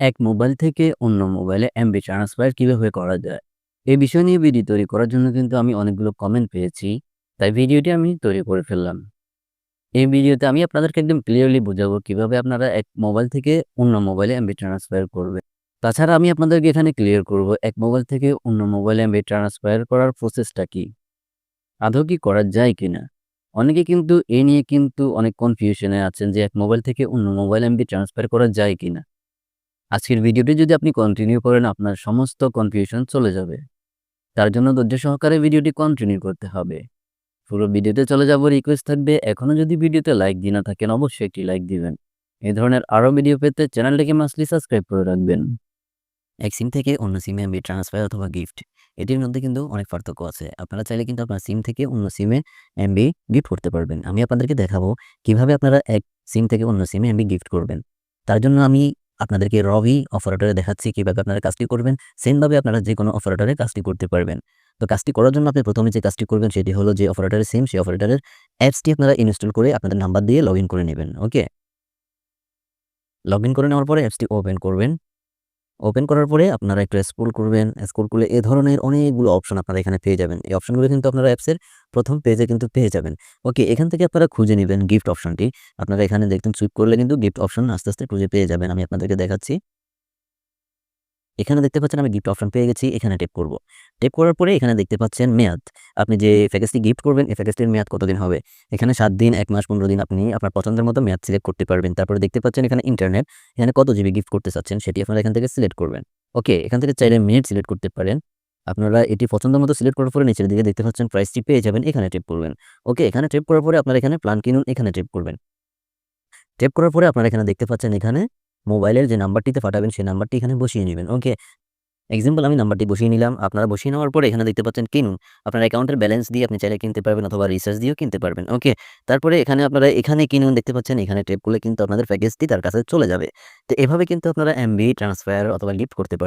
এক মোবাইল থেকে অন্য মোবাইলে এমবি ট্রান্সফার কীভাবে করা যায়? এই বিষয় নিয়ে ভিডিও তৈরি করার জন্য কিন্তু আমি অনেকগুলো কমেন্ট পেয়েছি। তাই ভিডিওটি আমি তৈরি করে ফেললাম। এই ভিডিওতে আমি আপনাদেরকে একদম ক্লিয়ারলি বোঝাবো কীভাবে আপনারা এক মোবাইল থেকে অন্য মোবাইলে এমবি ট্রান্সফার করবে তাছাড়া আমি আপনাদেরকে এখানে ক্লিয়ার করব, এক মোবাইল থেকে অন্য মোবাইলে এমবি ট্রান্সফার করার প্রসেসটা কি? আদৌ কি করা যায় কিনা? অনেকে কিন্তু এ নিয়ে কিন্তু অনেক কনফিউশনে আছেন যে এক মোবাইল থেকে অন্য মোবাইলে এমবি ট্রান্সফার করা যায় কিনা? আজকের ভিডিওটি যদি আপনি কন্টিনিউ করেন, আপনার সমস্ত কনফিউশন চলে যাবে। তার জন্য ধৈর্য সহকারে ভিডিওটি কন্টিনিউ করতে হবে। পুরো ভিডিওতে চলে যাব রিকোয়েস্ট থাকবে, এখনও যদি ভিডিওতে লাইক দিয়ে না থাকেন, অবশ্যই একটি লাইক দিবেন। এই ধরনের আরও ভিডিও পেতে চ্যানেলটিকে মাস্টলি সাবস্ক্রাইব করে রাখবেন। এক সিম থেকে অন্য সিমে এমবি ট্রান্সফার অথবা গিফট এটির মধ্যে কিন্তু অনেক পার্থক্য আছে। আপনারা চাইলে কিন্তু আপনার সিম থেকে অন্য সিমে এমবি গিফট করতে পারবেন। আমি আপনাদেরকে দেখাবো কীভাবে আপনারা এক সিম থেকে অন্য সিমে এমবি গিফট করবেন। তার জন্য আমি আপনাদেরকে রবি অপারেটরে দেখাচ্ছি কীভাবে আপনারা কাজটি করবেন। সেমভাবে আপনারা যে কোনো অপারেটরে কাজটি করতে পারবেন। তো কাজটি করার জন্য আপনি প্রথমে যে কাজটি করবেন সেটি হলো যে অপারেটরের সেম সেই অপারেটরের অ্যাপসটি আপনারা ইনস্টল করে আপনাদের নাম্বার দিয়ে লগ করে নেবেন। ওকে? লগ করে নেওয়ার পরে অ্যাপসটি ওপেন করবেন। ওপেন করার পরে আপনারা একটু স্ক্রোল করবেন। স্ক্রোল করলে এ ধরনের অনেকগুলো অপশন আপনারা এখানে পেয়ে যাবেন। এই অপশনগুলো কিন্তু আপনারা অ্যাপসের প্রথম পেজে কিন্তু পেয়ে যাবেন। ওকে এখান থেকে আপনারা খুঁজে নেবেন গিফট অপশনটি। আপনারা এখানে দেখবেন সুইপ করলে কিন্তু গিফট অপশন আস্তে, আস্তে খুঁজে পেয়ে যাবেন। আমি আপনাদেরকে দেখাচ্ছি। এখানে দেখতে পাচ্ছেন আমি গিফট অপশন পেয়ে গেছি। এখানে ট্যাপ করব। ট্যাপ করার পরে এখানে দেখতে পাচ্ছেন মেয়াদ। আপনি যে প্যাকেজটি গিফট করবেন এই প্যাকেজটির মেয়াদ কতদিন হবে? এখানে সাত দিন, এক মাস, ১৫ দিন আপনি আপনার পছন্দের মতো মেয়াদ সিলেক্ট করতে পারবেন। তারপরে দেখতে পাচ্ছেন এখানে ইন্টারনেট। এখানে কত জিবি গিফট করতে চাচ্ছেন সেটি আপনারা এখান থেকে সিলেক্ট করবেন। ওকে এখান থেকে চাইলে মিনিট সিলেক্ট করতে পারেন। আপনারা এটি পছন্দ মতো সিলেক্ট করার পরে নিচের দিকে দেখতে পাচ্ছেন প্রাইসটি পেয়ে যাবেন। এখানে ট্যাপ করবেন। ওকে এখানে ট্যাপ করার পরে আপনারা এখানে প্ল্যান কিনুন এখানে ট্যাপ করবেন। ট্যাপ করার পরে আপনারা এখানে দেখতে পাচ্ছেন এখানে মোবাইলের যে নাম্বারটিতে পাঠাবেন, সেই নাম্বারটি এখানে বসিয়ে নেবেন ওকে? এক্সাম্পল আমি নাম্বারটি বসিয়ে নিলাম। আপনারা বসিয়ে নেওয়ার পরে এখানে দেখতে পাচ্ছেন, কিনুন। আপনার অ্যাকাউন্টের ব্যালেন্স দিয়ে আপনি চাইলে কিনতে পারবেন অথবা রিচার্জ দিয়েও কিনতে পারবেন। ওকে? তারপরে এখানে আপনারা এখানে কিনুন, দেখতে পাচ্ছেন, এখানে ট্যাপ করলে কিন্তু আপনাদের প্যাকেজটি তার কাছে চলে যাবে। তো এভাবে কিন্তু আপনারা এমবি ট্রান্সফার অথবা গিফট করতে পারবেন।